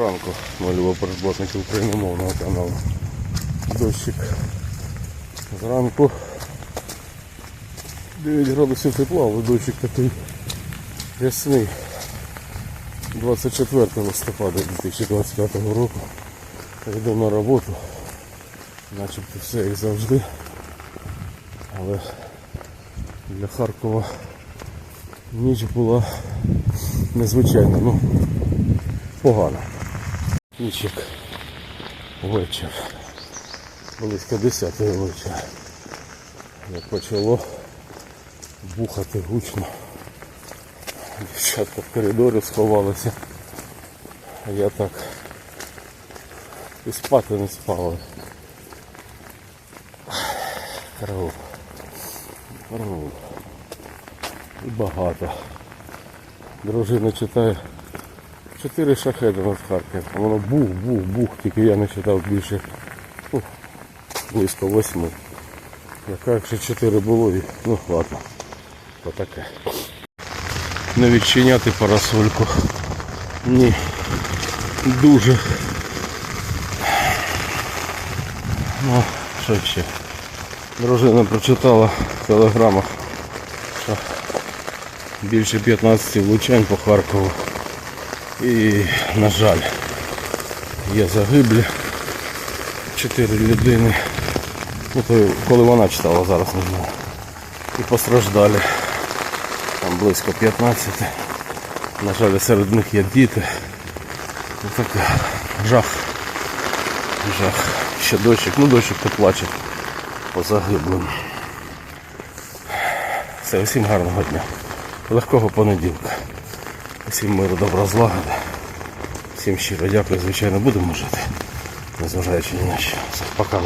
Ранку малював передплатники україномовного каналу. Дощик. Зранку 9 градусів тепла, але дощик такий ясний. 24 листопада 2025 року. Йду на роботу. Начебто все як завжди. Але для Харкова ніч була незвичайна. Ну, погано. Ніч вечір. Близько 10 вечора. Як почало бухати гучно. Дівчатка в коридорі сховалися. А я так і спати не спала. Караул. Караул. І багато. Дружина читає чотири шахеди над Харковом. Воно бух, бух, бух, тільки я не читав більше. Близько восьми. Яка якщо чотири було, ну ладно. Отаке. Не відчиняти парасольку. Ні. Дуже. Ну, що ще? Дружина прочитала в телеграмах, що більше 15 влучань по Харкову. І, на жаль, є загиблі. Чотири людини. Ну, то коли вона читала, зараз не знаю. І постраждалі. Там близько 15. На жаль, серед них є діти. Ну, таке жах. Жах. Ще дощик. Ну дощик то плаче по загиблим. Все, усім гарного дня. Легкого понеділка. Всім миру, добра злагоди. Всім щиро дякую, звичайно, будемо жити. Незважаючи ні на що. Пока.